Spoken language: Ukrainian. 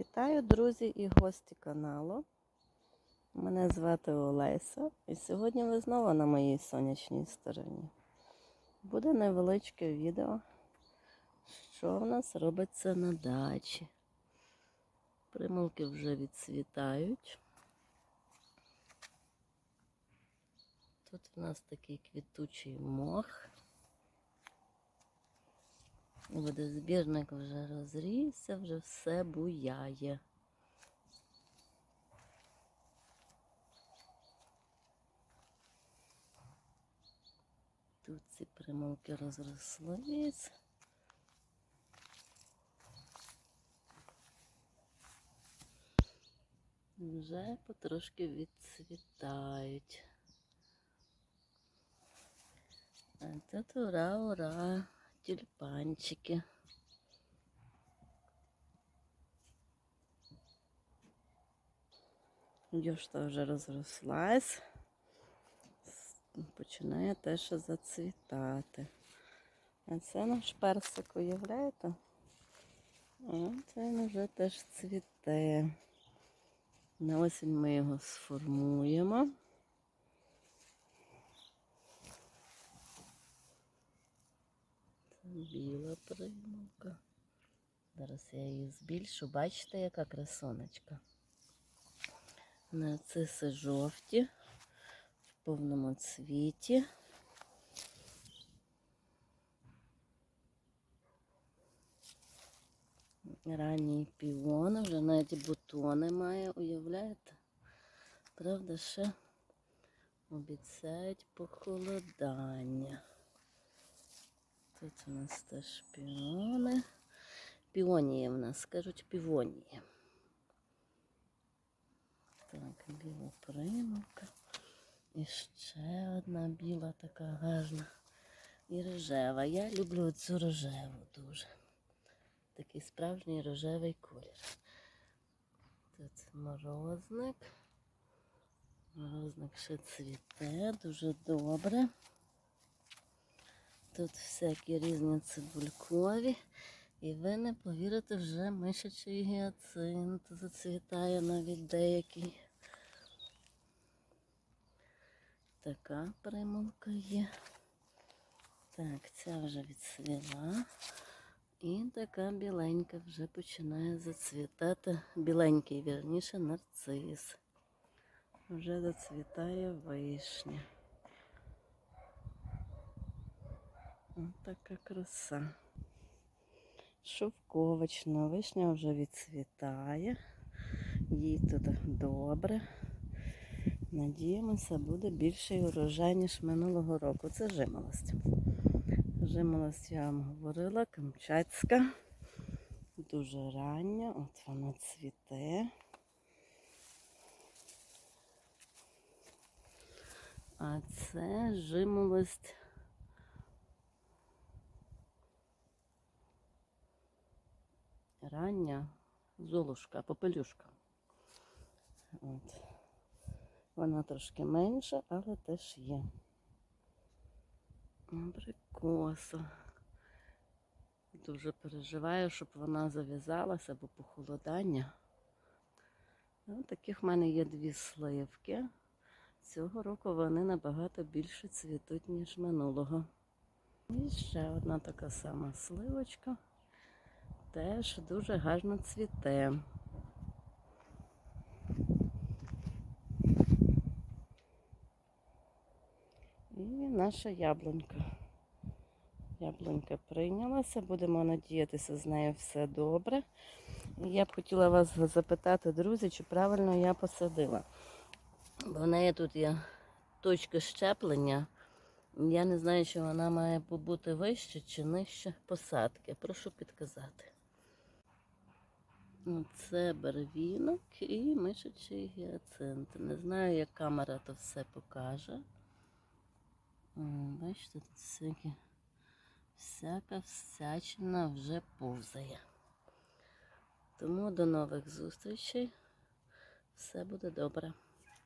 Вітаю, друзі і гості каналу. Мене звати Олеся, і сьогодні ви знову на моїй сонячній стороні. Буде невеличке відео, що в нас робиться на дачі. Примулки вже відцвітають. Тут у нас такий квітучий мох. Водозбірник вже розрісся, вже все буяє. Тут ці примулки розрослись. Вже потрошки відцвітають. А тут ура, ура! Тюльпанчики. Дюшта вже розрослась, починає теж зацвітати. А це наш персик, уявляєте? А це він вже теж цвіте. На осінь ми його сформуємо. Біла примулка. Зараз я її збільшу. Бачите, яка красонечка. Нарциси жовті, в повному цвіті. Ранній піон, вже навіть бутони має, уявляєте? Правда, ще обіцяють похолодання. Тут у нас теж піони. Піонії в нас, кажуть, півонії. Так, біла примулка. І ще одна біла така гарна. І рожева. Я люблю цю рожеву дуже. Такий справжній рожевий колір. Тут морозник. Морозник ще цвіте, дуже добре. Тут всякі різні цибулькові. І ви не повірите, вже мишачий гіацинт зацвітає навіть деякий. Така примулка є. Так, ця вже відсвіла. І така біленька вже починає зацвітати. Біленький, вірніше, нарцис. Вже зацвітає вишня. Ось така краса. Шовковична вишня вже відцвітає. Їй тут добре. Надіємося, буде більший урожай, ніж минулого року. Це жимолость. Жимолость я вам говорила, камчатська. Дуже рання, от вона цвіте. А це жимолость рання золушка, попелюшка. От. Вона трошки менша, але теж є. Абрикоса. Дуже переживаю, щоб вона зав'язалася, бо похолодання. Ну, таких в мене є дві сливки. Цього року вони набагато більше цвітуть, ніж минулого. І ще одна така сама сливочка теж дуже гарно цвіте. І наша яблунька. Яблунька прийнялася, будемо надіятися, з нею все добре. Я б хотіла вас запитати, друзі, чи правильно я посадила. Бо в неї тут є точка щеплення. Я не знаю, чи вона має бути вище чи нижче посадки. Прошу підказати. Це барвінок і мишачий гіацинт. Не знаю, як камера то все покаже. Бачите, тут всякі, всяка всячина вже повзає. Тому до нових зустрічей. Все буде добре.